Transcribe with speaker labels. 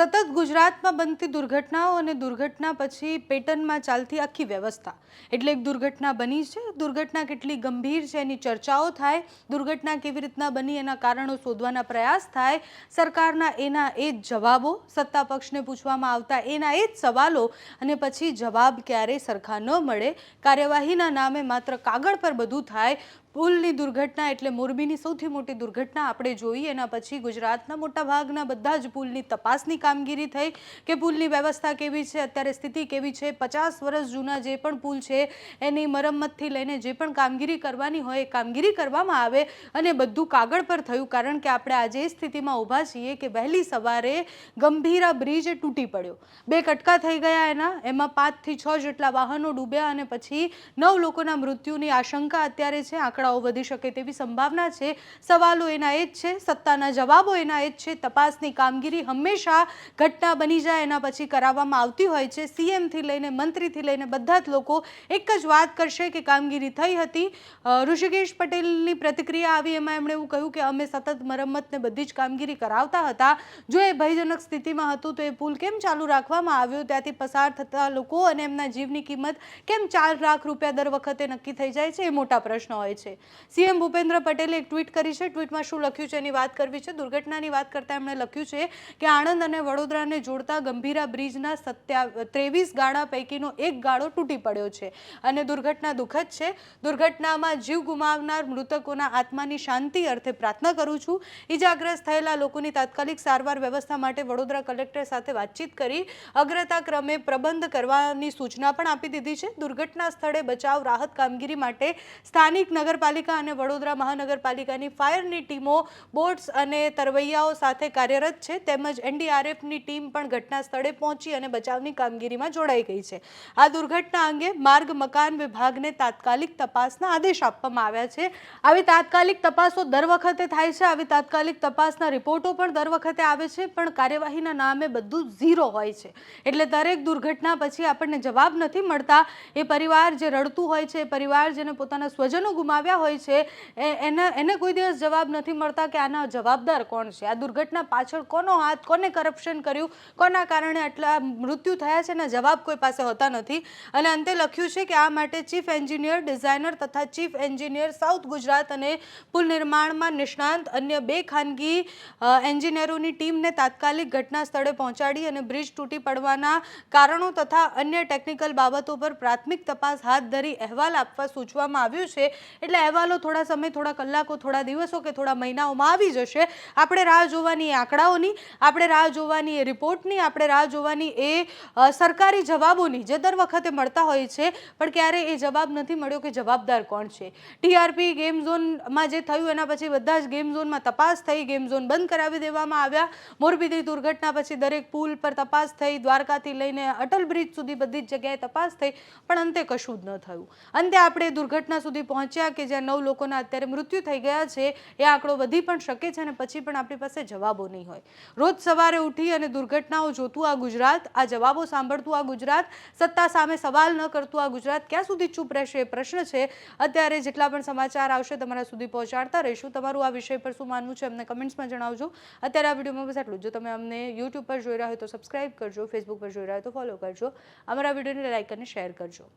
Speaker 1: સતત ગુજરાતમાં બનતી દુર્ઘટનાઓ અને દુર્ઘટના પછી પેટર્નમાં ચાલતી આખી વ્યવસ્થા. એટલે એક દુર્ઘટના બની છે, દુર્ઘટના કેટલી ગંભીર છે, એની ચર્ચાઓ થાય, દુર્ઘટના કેવી રીતના બની, એના કારણો શોધવાના પ્રયાસ થાય, સરકારના એના એ જ જવાબો, સત્તા પક્ષને પૂછવામાં આવતા એના એ જ સવાલો, અને પછી જવાબ ક્યારેય સરખા ન મળે, કાર્યવાહીના નામે માત્ર કાગળ પર બધું થાય. પુલની દુર્ઘટના એટલે મોરબીની સૌથી મોટી દુર્ઘટના આપણે જોઈ એના પછી ગુજરાતના મોટા ભાગના બધા જ પુલની તપાસની કામગીરી થઈ કે પુલની વ્યવસ્થા કેવી છે, અત્યારે સ્થિતિ કેવી છે, પચાસ વર્ષ જૂના જે પણ પુલ છે, એની મરમ્મતથી લઈને જે પણ કામગીરી કરવાની હોય એ કામગીરી કરવામાં આવે અને બધું કાગળ પર થયું. કારણ કે આપણે આજે એ સ્થિતિમાં ઊભા છીએ કે વહેલી સવારે ગંભીરા બ્રિજ તૂટી પડ્યો. બે કટકા થઈ ગયા એના, એમાં પાંચથી છ જેટલા વાહનો ડૂબ્યા અને પછી નવ લોકોના મૃત્યુની આશંકા અત્યારે છે, આંકડાઓ વધી શકે તેવી સંભાવના છે. સવાલો એના એ જ છે, સત્તાના જવાબો એના એ જ છે. તપાસની કામગીરી હંમેશા ઘટના બની જાય એના પછી કરાવવામાં આવતી હોય છે. સીએમથી લઈને, મંત્રીથી લઈને બધા જ લોકો એક જ વાત કરશે કે કામગીરી થઈ હતી. ઋષિકેશ પટેલની પ્રતિક્રિયા આવી એમાં એમણે એવું કહ્યું કે અમે સતત મરમ્મતને બધી જ કામગીરી કરાવતા હતા. જો એ ભયજનક સ્થિતિમાં હતું તો એ પુલ કેમ ચાલુ રાખવામાં આવ્યો? ત્યાંથી પસાર થતા લોકો અને એમના જીવની કિંમત કેમ ચાર લાખ રૂપિયા દર વખતે નક્કી થઈ જાય છે એ મોટા પ્રશ્ન હોય છે. સીએમ ભૂપેન્દ્ર પટેલે એક ટ્વીટ કરી છે. ટ્વીટમાં શું લખ્યું છે એની વાત કરવી છે? દુર્ઘટનાની વાત કરતાં એમણે લખ્યું છે કે આણંદ અને વડોદરાને જોડતા ગંભીરા બ્રિજના સત્યા ત્રેવીસ ગાળા પૈકીનો એક ગાળો તૂટી પડ્યો છે. અને દુર્ઘટના દુઃખદ છે. દુર્ઘટનામાં જીવ ગુમાવનાર મૃતકોના આત્માની શાંતિ અર્થે પ્રાર્થના કરું છું. ઈજાગ્રસ્ત થયેલા લોકોની તાત્કાલિક સારવાર વ્યવસ્થા માટે વડોદરા કલેક્ટર સાથે વાતચીત કરી અગ્રતા ક્રમે પ્રબંધ કરવાની સૂચના પણ આપી દીધી છે. દુર્ઘટના સ્થળે બચાવ, રાહત, કામગીરી માટે સ્થાનિક નગરપાલિકા અને વડોદરા મહાનગરપાલિકાની ફાયરની ટીમો, બોટ્સ અને તરવૈયાઓ સાથે કાર્યરત છે. તેમજ એનડીઆરએફની ટીમ પણ ઘટના સ્થળે પહોંચી અને બચાવની કામગીરીમાં જોડાઈ ગઈ છે. આ દુર્ઘટના અંગે માર્ગ, મકાન વિભાગને તાત્કાલિક તપાસના આદેશ આપવામાં આવ્યા છે. આવી તાત્કાલિક તપાસો દર વખતે થાય છે. આવી તાત્કાલિક તપાસના રિપોર્ટો પણ દર વખતે આવે છે, પણ કાર્યવાહીના નામે બધું ઝીરો હોય છે. એટલે દરેક દુર્ઘટના પછી આપણને જવાબ નથી મળતા. એ પરિવાર જે રડતું હોય છે, એ પરિવાર જેને પોતાના સ્વજનો ગુમાવ્યા હોય છે એને એને કોઈ દિવસ જવાબ નથી મળતા કે આના જવાબદાર કોણ છે? આ દુર્ઘટના પાછળ કોનો હાથ, કોને કરપ્શન કર્યું. કોના કારણે આટલા મૃત્યુ થયા છે એના જવાબ કોઈ પાસે હોતા નથી. અને અંતે લખ્યું છે કે આ માટે ચીફ એન્જિનિયર, ડિઝાઇનર તથા ચીફ એન્જિનિયર સાઉથ ગુજરાત અને પુલ નિર્માણમાં નિષ્ણાંત અન્ય બે ખાનગી એન્જિનિયરોની ટીમને તાત્કાલિક ઘટના સ્થળે પહોંચાડી અને બ્રિજ તૂટી પડવાના કારણો તથા અન્ય ટેકનિકલ બાબતો પર પ્રાથમિક તપાસ હાથ ધરી અહેવાલ આપવા સૂચવામાં આવ્યું છે. એટલે અહેવાલો થોડા સમય, થોડા કલાકો, થોડા દિવસો કે થોડા મહિનાઓમાં આવી જશે. આપણે રાહ જોવાની આંકડાઓની, આપણે રાહ જોવાની, એ રિપોર્ટની આપણે રાહ જોવાની એ સરકારી જવાબોની જે દર વખતે મળતા હોય છે, પણ ક્યારેય એ જવાબ નથી મળ્યો કે જવાબદાર કોણ છે. ટીઆરપી ગેમ ઝોનમાં જે થયું, એના પછી બધા જ ગેમ ઝોનમાં તપાસ થઈ, ગેમ ઝોન બંધ કરાવી દેવામાં આવ્યા. મોરબીની દુર્ઘટના પછી દરેક પુલ પર તપાસ થઈ, દ્વારકાથી લઈને અટલ બ્રિજ સુધી બધી જ જગ્યાએ તપાસ થઈ, પણ અંતે કશું જ ન થયું. અંતે આપણે દુર્ઘટના સુધી પહોંચ્યા કે જ્યાં નવ લોકોના અત્યારે મૃત્યુ થઈ ગયા છે, એ આંકડો વધી પણ શકે છે અને પછી પણ આપણી પાસે જવાબો નહીં હોય. રોજ સવારે ઉઠી અને દુર્ઘટનાઓ જોતું આ ગુજરાત, આ જવાબો સાંભળતું આ ગુજરાત, સત્તા સામે સવાલ ન કરતું આ ગુજરાત, ક્યાં સુધી ચૂપ રહેશે એ પ્રશ્ન છે. અત્યારે જેટલા પણ સમાચાર આવશે તમારા સુધી પહોંચાડતા રહીશું. તમારું આ વિષય પર શું માનવું છે અમને કમેન્ટ્સમાં જણાવજો. અત્યારે આ વિડીયોમાં બસ આટલું જ. જો તમે અમને યુટ્યુબ પર જોઈ રહ્યા હોય તો સબસ્ક્રાઇબ કરજો, ફેસબુક પર જોઈ રહ્યા હોય તો ફોલો કરજો. અમારા વિડીયોને લાઇક અને શેર કરજો.